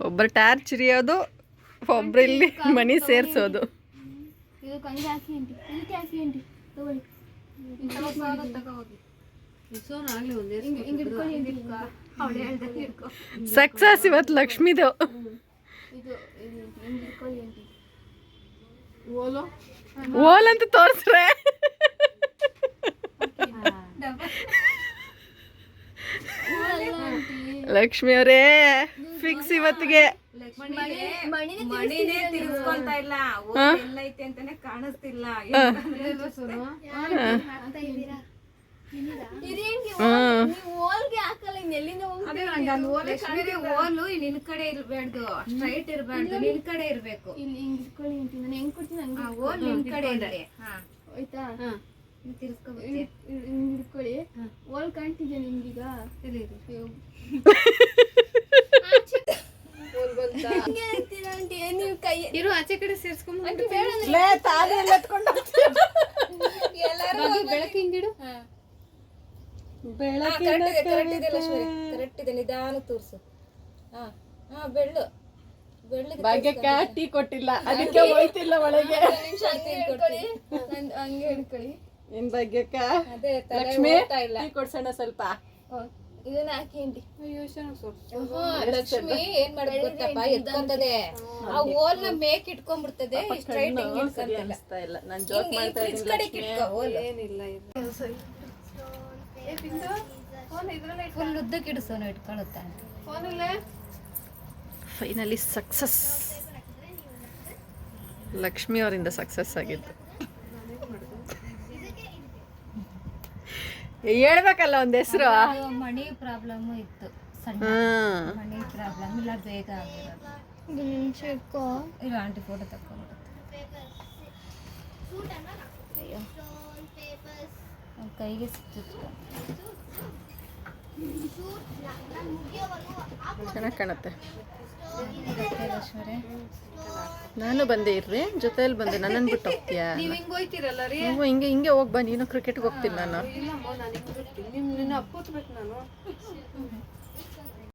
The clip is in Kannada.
ಒಬ್ಬರು ಟಾರ್ಚ್ ಹಿರಿಯೋದು ಒಬ್ರು ಇಲ್ಲಿ ಮನಿ ಸೇರ್ಸೋದು. ಇದು ಕಂಗೆ ಹಾಕಿ ಅಂಟಿ. ಇದಕ್ಕೆ ಹಾಕಿ ಅಂಟಿ. ತಗೊಳ್ಳಿ. ಹಿಂಗೆ ಹಿಂಗೆ ಇಟ್ಕೊಳ್ಳಿ ಅಂಟಿ ಅವಳು ಹೇಳ್ದಂಗೆ ಹಿಡ್ಕೊ. ಸಕ್ಸಸ್ ಇವತ್ತು ಲಕ್ಷ್ಮಿದು. ಓಲ್? ಅಂತ ತೋರಿಸ್ರೆ. ಲಕ್ಷ್ಮಿ ಅವರೇ. ಫಿಕ್ಸ್ ಇವತ್ತಿಗೆ ಮಣಿನೇ ತಿರ್ಸ್ಕೊಂತ ಇಲ್ಲ. ಓಲ್ ಎಲ್ಲೈತೆ ಅಂತಾನೆ ಕಾಣಿಸ್ತಿಲ್ಲ. ಓಲು? ನಿನ್ ಕಡೆ ಇರ್ಬಾರ್ದು. ಸ್ಟ್ರೈಟ್ ಇರ್ಬಾರ್ದು. ನಿನ್ ಕಡೆ ಇರ್ಬೇಕು. ಇಲ್ಲಿ ಹಿಂಗೆ ಇಟ್ಕೊಳ್ಳಿ ಅಂಟಿ ನಾನು ಹೆಂಗ್ ಕೊಡ್ತೀನಿ ಹಂಗೆ ಓಲ್ ನಿನ್ ಕಡೆ ಆಯ್ತಾ ಹೋಲ್ ಕಾಣ್ತಿದ್ಯಾ ನಿಮ್ಗೀಗ ಅಯ್ಯೋ. ಹಿಂಗೆ ಅಂತೀರ ಆಂಟಿ ನೀವು ಕೈ ಇರು ಆಚೆ ಕಡೆ ಸೇರ್ಸ್ಕೊಂಡ್ ಬೆಳಕು ಹಿಂಗಿಡು. ಕರೆಕ್ಟ್ ಇದೆ ನಿಧಾನ ತೋರ್ಸು. ಹಾ ಹಾ ಬೆಳ್ಳು. ಬೆಳ್ಳಿಗೆ ಭಾಗ್ಯಕ್ಕೆ ಟೀ ಕೊಟ್ಟಿಲ್ಲ. ಅದಕ್ಕೆ ಹೋಯ್ತಿಲ್ಲ ಒಳಗೆ. ಹಂಗೆ ಹಿಡ್ಕೊಳ್ಳಿ ನನ್- ಹಂಗೆ ಹಿಡ್ಕೊಳ್ಳಿ ಏನ್ ಭಾಗ್ಯಕ್ಕ? ಲಕ್ಷ್ಮಿ ಇಲ್ಲ. ಟೀ ಕೊಡ್ಸೋಣ ಸ್ವಲ್ಪ. ಇದನ್ನ ಹಾಕಿ ಲಕ್ಷ್ಮಿ ಏನ್ ಗೊತ್ತಪ್ಪ? ಎತ್ಕೊಂತದೆ. ಆ ನ ಮೇಕ್ ಇಟ್ಕೊಂಡ್ಬಿಡ್ತದೆ ಸ್ಟ್ರೈಟ್ ಇಲ್ಲ. ನಾನು ಜೋಕ್ ಮಾಡ್ತಾ ಇದ್ದೀನಿ ಫೋನ್ ಇದ್ರಲ್ಲೇ ಫುಲ್ ಉದ್ದಕ್ಕೆ ಇಡಿಸೋನು ಇಟ್ಕೊಳ್ಳುತ್ತೆ? ಫೋನ್ ಇಲ್ಲೇ? ಫೈನಲಿ ಸಕ್ಸಸ್ ಲಕ್ಷ್ಮಿ ಅವರಿಂದ ಸಕ್ಸಸ್ ಆಗಿತ್ತು ಹೇಳ್ಬೇಕಲ್ಲ ಒಂದ್ ಹೆಸರು ಅದು ಮಣಿ ಪ್ರಾಬ್ಲಮ್ ಇತ್ತು ಸಣ್ಣ ಹ್ಮ್ ಮಣಿ ಪ್ರಾಬ್ಲಮ್ ಇಲ್ಲ ಬೇಗ ಆಗಿರೋದು ಒಂದು ನಿಮಿಷ ಇಟ್ಕೋ ಇಲ್ಲ ಆಂಟಿ ಫೋಟೋ ತಕ್ಕೊಂಡ್ಬಿಡುತ್ತೆ ಅವ್ನ್ ಕೈಗೆ ಚುಚ್ಕೊ ಚೆನ್ನಾಗಿ ಕಾಣುತ್ತೆ. ನಾನು ಬಂದೆ ಇರ್ರಿ ಜೊತೆಯಲ್ಲಿ ಬಂದೆ. ನನ್ನನ್ನು ಬಿಟ್ಟು ಹೋಗ್ತೀಯಾ? ನೀವ್ ಹಿಂಗ್ ಹಿಂಗೆ ಬನ್ನಿ ನೀನು ಕ್ರಿಕೆಟ್ಗೆ ಹೋಗ್ತೀನಿ ನಾನು.